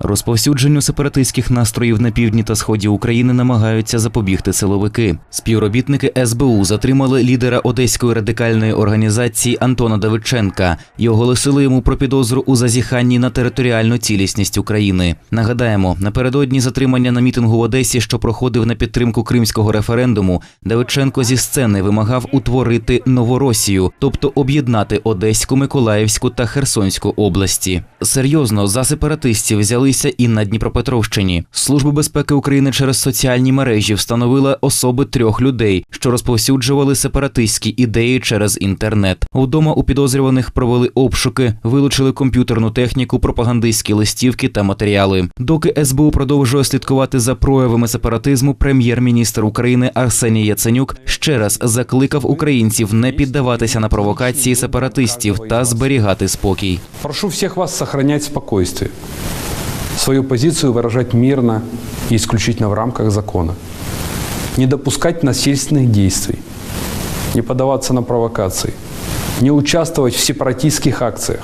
Розповсюдженню сепаратистських настроїв на півдні та сході України намагаються запобігти силовики. Співробітники СБУ затримали лідера одеської радикальної організації Антона Давидченка і оголосили йому про підозру у зазіханні на територіальну цілісність України. Нагадаємо, напередодні затримання на мітингу в Одесі, що проходив на підтримку кримського референдуму, Давидченко зі сцени вимагав утворити Новоросію, тобто об'єднати Одеську, Миколаївську та Херсонську області. Серйозно за сепаратистів взялися і на Дніпропетровщині. Служба безпеки України через соціальні мережі встановила особи трьох людей, що розповсюджували сепаратистські ідеї через інтернет. Вдома у підозрюваних провели обшуки, вилучили комп'ютерну техніку, пропагандистські листівки та матеріали. Доки СБУ продовжує слідкувати за проявами сепаратизму, прем'єр-міністр України Арсеній Яценюк ще раз закликав українців не піддаватися на провокації сепаратистів та зберігати спокій. Прошу всех вас сохранять спокойствие, свою позицию выражать мирно и исключительно в рамках закона, не допускать насильственных действий, не поддаваться на провокации, не участвовать в сепаратистских акциях,